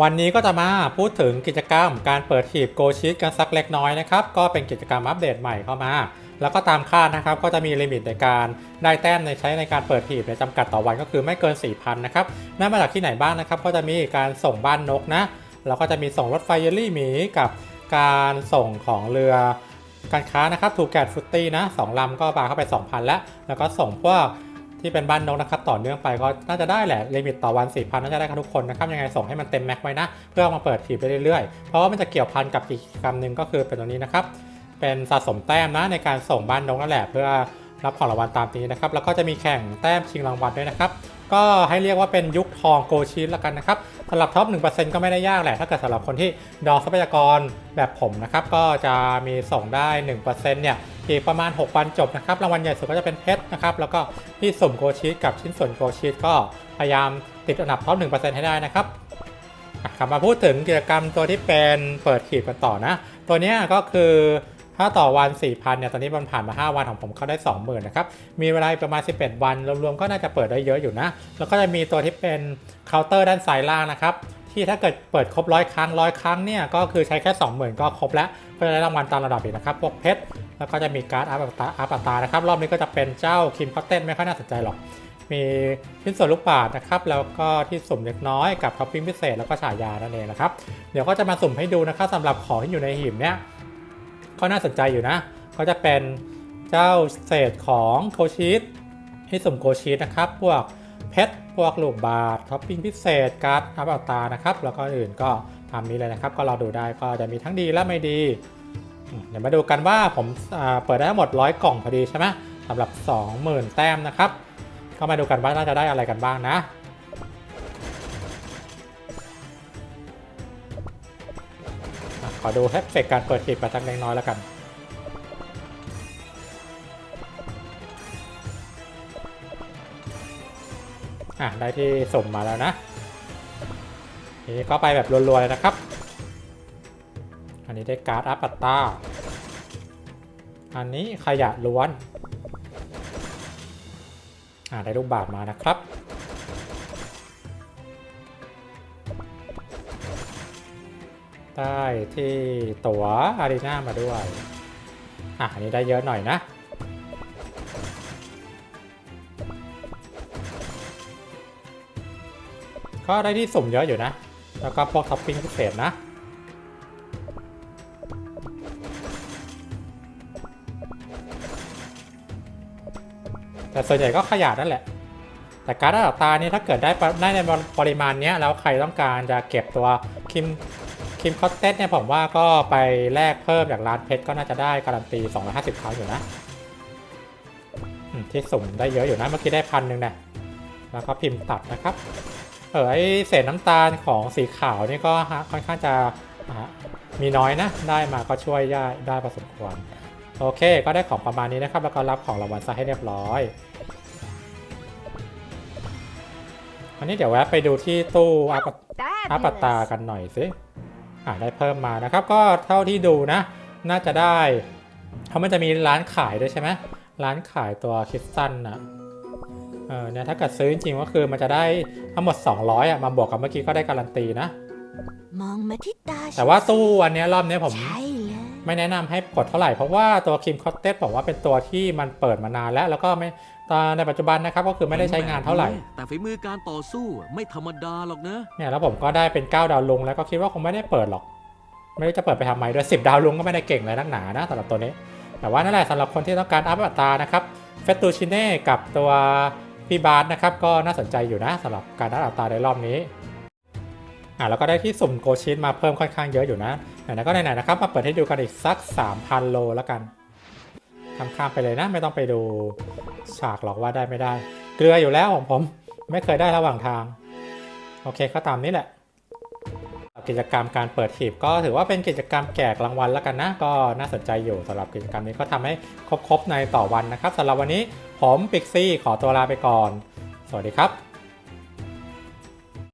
วันนี้ก็จะมาพูดถึงกิจกรรมการเปิดหีบโกชิตกันสักเล็กน้อยนะครับ ก็เป็นกิจกรรมอัปเดตใหม่เข้ามา แล้วก็ตามคาดนะครับ ก็จะมีลิมิตในการได้แต้มในใช้ในการเปิดหีบในจำกัดต่อวันก็คือไม่เกิน 4,000 นะครับนั่นมาจากที่ไหนบ้างนะครับ ก็จะมีการส่งบ้านนกนะแล้วก็จะมีส่งรถไฟเยลลี่หมีกับการส่งของเรือการค้านะครับทูกแกดฟุตตี้นะสองลำก็ปาเข้าไป 2,000 แล้ว แล้วก็ส่งพวก ที่เป็นบ้านนกนะครับต่อเนื่องไปก็น่าจะได้แหละลิมิตต่อวัน 4,000 น่าจะได้กันทุกคนนะครับยังไงส่งให้มันเต็มแม็กไว้นะ เพื่อามาเปิดหีบไปเรื่อยๆ เพราะว่ามันจะเกี่ยวพันกับกิจกรรมหนึ่งก็คือเป็นตัวนี้นะครับเป็นสะสมแต้มนะในการส่งบ้านนกนั่นแหละเพื่อรับของรางวัลตามนี้นะครับ แล้วก็จะมีแข่งแต้มชิงรางวัลด้วยนะครับ ก็ให้เรียกว่าเป็นยุคทองโกชีตละกันนะครับสำหรับท็อป 1%ก็ไม่ได้ยากแหละ ถ้าเกิดสำหรับคนที่ดอทรัพยากรแบบผมนะครับ ก็จะมีส่งได้ 1%เนี่ย อีกประมาณ 6 วันจบนะครับ รางวัลใหญ่สุดก็จะเป็นเพชรนะครับ แล้วก็ที่สมโกชีตกับชิ้นส่วนโกชีตก็พยายามติดอันดับท็อป1%ให้ได้นะครับกลับมาพูดถึงกิจกรรมตัวที่เป็นเปิดขีดกันต่อนะ ตัวนี้ก็คือถ้าต่อวัน 4,000เนี่ยตอนนี้มันผ่านมา 5 วันของผมเข้าได้ 20,000นะครับ มีเวลาประมาณ 11 วัน รวมๆ ก็น่าจะเปิดได้เยอะอยู่นะ แล้วก็จะมีตัวที่เป็นเคาน์เตอร์ด้านซ้ายล่างนะครับ ที่ถ้าเกิดเปิดครบร้อยครั้งร้อยครั้งเนี่ยก็คือใช้แค่ 20,000 ก็ครบแล้วก็จะได้รางวัลตามระดับอีกนะครับพวกเพชรแล้วก็จะมีการ์ดอัปตาอัปตานะครับรอบนี้ก็จะเป็นเจ้าคิมคอตเต้นไม่ค่อยน่าสนใจหรอก มีชิ้นส่วนลูกบาศนะครับแล้วก็ที่สุ่มเล็กน้อยกับท็อปปิ้งพิเศษแล้วก็ฉายานั่นเองนะครับเดี๋ยวก็จะมาสุ่มให้ดูนะครับสำหรับของที่อยู่ในหีบเนี้ยก็น่าสนใจอยู่นะก็จะเป็นเจ้าเศษของโคชีตที่สุ่มโคชีตนะครับพวก เพชรพวกลูกบาทท็อปปิ้งพิเศษการ์ดอัพอัตานะครับ แล้วก็อื่นก็ตามนี้เลยนะครับ ก็เราดูได้ก็จะมีทั้งดีและไม่ดี เดี๋ยวมาดูกันว่าผมาเปิดได้ทั้งหมด 100 กล่องพอดีใช่ไหมสำหรับ 20,000 แต้มนะครับ ก็มาดูกันว่าน่าจะได้อะไรกันบ้างนะขอดูเอฟเฟกการเปิดหีบไปสักเล็กน้อยแล้วกัน อะได้ที่สมมาแล้วนะทีนี้ก็ไปแบบรัวๆเลยนะครับ อันนี้ได้การ์ดอัปปัตตาอันนี้ขยะล้วนอ่าได้ลูกบาทมานะครับ ได้ที่ตั๋วอารีนามาด้วยอะอันนี้ได้เยอะหน่อยนะ ก็ได้ที่สุ่มเยอะอยู่นะ แล้วก็พวกท็อปปิ้งพิเศษนะ แต่ส่วนใหญ่ก็ขยะนั่นแหละ แต่การ์ดระดับตานี่ถ้าเกิดได้ได้ในปริมาณนี้แล้วใครต้องการจะเก็บตัวคิมคิมคอตเตสเนี่ยผมว่าก็ไปแลกเพิ่มจากร้านเพชรก็น่าจะได้การันตี 250ครั้งอยู่นะที่สุ่มได้เยอะอยู่นะเมื่อกี้ได้พันหนึ่งนะแล้วก็พิมพ์ตัดนะครับ เออไอเศษน้ำตาลของสีขาวนี่ก็ฮะค่อนข้างจะมีน้อยนะ ได้มาก็ช่วยได้ได้พอสมควร โอเค ก็ได้ของประมาณนี้นะครับ แล้วก็รับของรางวัลซะให้เรียบร้อยอันนี้เดี๋ยวแวะไปดูที่ตู้อัปอัปตากันหน่อยสิอ่าได้เพิ่มมานะครับ ก็เท่าที่ดูนะ น่าจะได้เขามันจะมีร้านขายด้วยใช่ไหมร้านขายตัวคริสตัลนะ เออเนี่ยถ้าเกิดซื้อจริงๆก็คือมันจะได้ทั้งหมด 200อะมาบวกกับเมื่อกี้ก็ได้การันตีนะ มองมาที่ตาแต่ว่าตู้อันเนี้ยรอบเนี้ยผมใช่เลยไม่แนะนำให้กดเท่าไหร่ เพราะว่าตัวคิมคอตเตสบอกว่าเป็นตัวที่มันเปิดมานานแล้ว แล้วก็ไม่ตอนในปัจจุบันนะครับก็คือไม่ได้ใช้งานเท่าไหร่ แต่ฝีมือการต่อสู้ไม่ธรรมดาหรอกนะเนี่ยแล้วผมก็ได้เป็น 9 ดาวลุงแล้วก็คิดว่าคงไม่ได้เปิดหรอก ไม่รู้จะเปิดไปทำไมด้วย10 ดาวลุงก็ไม่ได้เก่งเลยนักหนานะสำหรับตัวนี้ แต่ว่านั่นแหละสำหรับคนที่ต้องการอัพอัตรานะครับเฟตูชิเน่กับตัว พี่บาร์นะครับก็น่าสนใจอยู่นะสำหรับการนัดอัตราในรอบนี้อ่าแล้วก็ได้ที่สุ่มโกชินมาเพิ่มค่อนข้างเยอะอยู่นะไหนๆก็ไหนๆนะครับมาเปิดให้ดูกันอีกสัก 3,000 โลแล้วกันข้ามไปเลยนะไม่ต้องไปดูฉากหรอกว่าได้ไม่ได้ เกลืออยู่แล้วของผม ไม่เคยได้ระหว่างทาง โอเคก็ตามนี้แหละ กิจกรรมการเปิดหีบก็ถือว่าเป็นกิจกรรมแจกรางวัลแล้วกันนะ ก็น่าสนใจอยู่สำหรับกิจกรรมนี้ก็ทำให้ครบๆในต่อวันนะครับสำหรับวันนี้ผมปิกซี่ขอตัวลาไปก่อน สวัสดีครับ